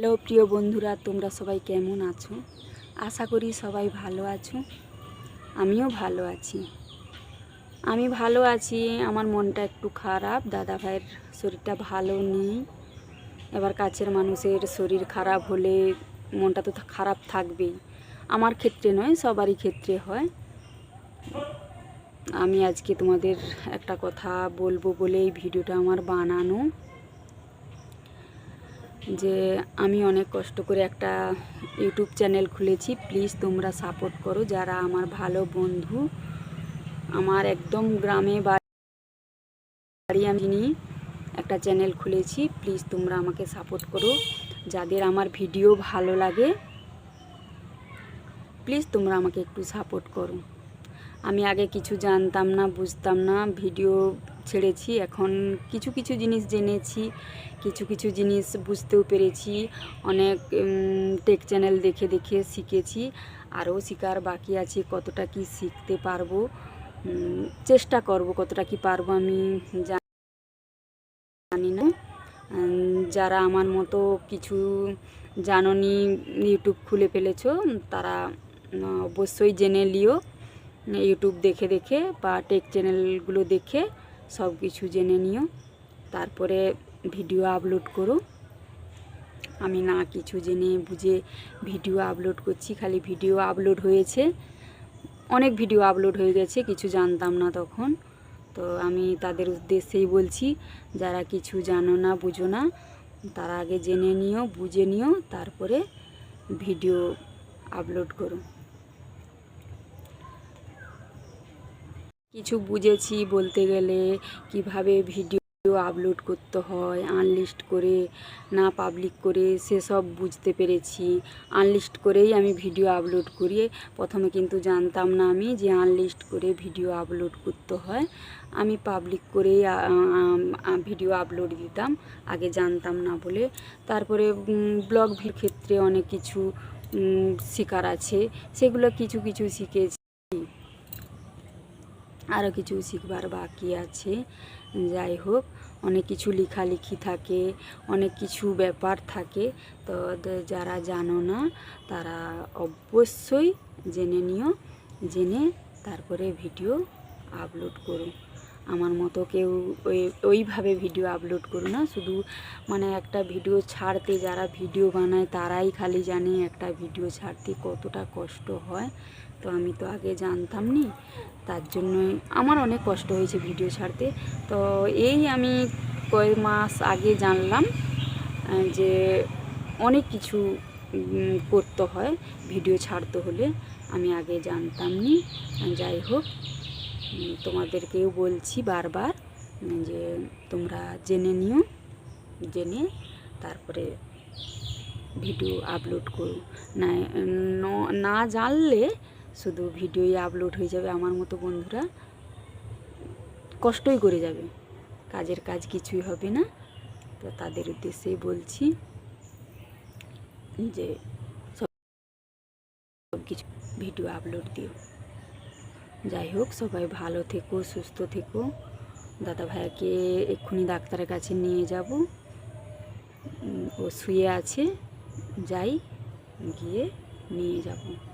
Hello প্রিয় বন্ধুরা, তোমরা সবাই কেমন আছো? আশা করি সবাই ভালো আছো। আমিও ভালো আছি। আমি ভালো আছি, আমার মনটা একটু খারাপ দাদা ভাইয়ের শরীরটা ভালো নেই। এবার কাছের মানুষের শরীর খারাপ হলে মনটা তো খারাপ থাকবেই। আমার ক্ষেত্রে নয়, সবারই ক্ষেত্রে হয়। আমি আজকে তোমাদের একটা কথা বলব বলে এই ভিডিওটা আমার বানানো। যে আমি অনেক কষ্ট করে একটা ইউটিউব চ্যানেল খুলেছি। প্লিজ তোমরা সাপোর্ট করো। যারা আমার ভালো বন্ধু, আমার একদম গ্রামে বাড়ি আমি একটা চ্যানেল খুলেছি, প্লিজ তোমরা আমাকে সাপোর্ট করো। যাদের আমার ভিডিও ভালো লাগে, প্লিজ তোমরা আমাকে একটু সাপোর্ট করো। আমি আগে কিছু জানতাম না, বুঝতাম না, ভিডিও ছেড়েছি, এখন কিছু কিছু জিনিস জেনেছি, কিছু কিছু জিনিস বুঝতেও পেরেছি, অনেক টেক চ্যানেল দেখে দেখে শিখেছি, আরও শেখার বাকি আছে, কতটা কি শিখতে পারব চেষ্টা করব কতটা কি পারব আমি জানি না। যারা আমার মতো কিছু জাননি, ইউটিউব খুলে ফেলেছো, তারা অবশ্যই জেনে লিও। ইউটিউব দেখে দেখে বা টেক চ্যানেলগুলো দেখে সব কিছু জেনে নিও। তারপরে ভিডিও আপলোড করো। আমি না কিছু জেনে বুঝে ভিডিও আপলোড করছি, খালি ভিডিও আপলোড হয়েছে। অনেক ভিডিও আপলোড হয়ে গেছে, কিছু জানতাম না তখন। তো আমি তাদের উদ্দেশ্যেই বলছি, যারা কিছু জানো না, বুঝো না, তারা আগে জেনে নিও, বুঝে নিও, তারপরে ভিডিও আপলোড করো। কিছু বুঝেছি বলতে গেলে, কীভাবে ভিডিও আপলোড করতে হয় আনলিস্ট করে, না পাবলিক করে, সেসব বুঝতে পেরেছি। আনলিস্ট করেই আমি ভিডিও আপলোড করি। প্রথমে কিন্তু জানতাম না আমি যে আনলিস্ট করে ভিডিও আপলোড করতে হয়। আমি পাবলিক করেই ভিডিও আপলোড দিতাম। আগে জানতাম না বলে। তারপরে ব্লগ ক্ষেত্রে অনেক কিছু শেখার আছে। সেগুলো কিছু কিছু শিখেছি। আরও কিছু শিখবার বাকি আছে। যাই হোক, অনেক কিছু লেখালেখি থাকে, অনেক কিছু ব্যাপার থাকে, তো যারা জানো না, তারা অবশ্যই জেনে নিও, জেনে তারপরে ভিডিও আপলোড করো। আমার মতো কেউ ওই, ওইভাবে ভিডিও আপলোড করো না। শুধু মানে একটা ভিডিও ছাড়তে যারা ভিডিও বানায় তারাই খালি জানে একটা ভিডিও ছাড়তে কতটা কষ্ট হয়। তো আমি তো আগে জানতাম নি তার জন্যই আমার অনেক কষ্ট হয়েছে ভিডিও ছাড়তে। তো এই আমি কয়েক মাস আগে জানলাম যে অনেক কিছু করতে হয় ভিডিও ছাড়তে হলে। আমি আগে জানতাম নি যাই হোক। তোমাদেরকেও বলছি বারবার যে তোমরা জেনে নিও, জেনে তারপরে ভিডিও আপলোড করো। না না জানলে শুধু ভিডিওই আপলোড হয়ে যাবে আমার মতো বন্ধুরা। কষ্টই করে যাবে, কাজের কাজ কিছুই হবে না। তো তাদের উদ্দেশ্যেই বলছি যে সব কিছু ভিডিও আপলোড দিও। যাই হোক, সবাই ভালো থেকো, সুস্থ থেকো। দাদা ভাইয়াকে এক্ষুনি ডাক্তারের কাছে নিয়ে যাব। ও শুয়ে আছে। যাই, গিয়ে নিয়ে যাব।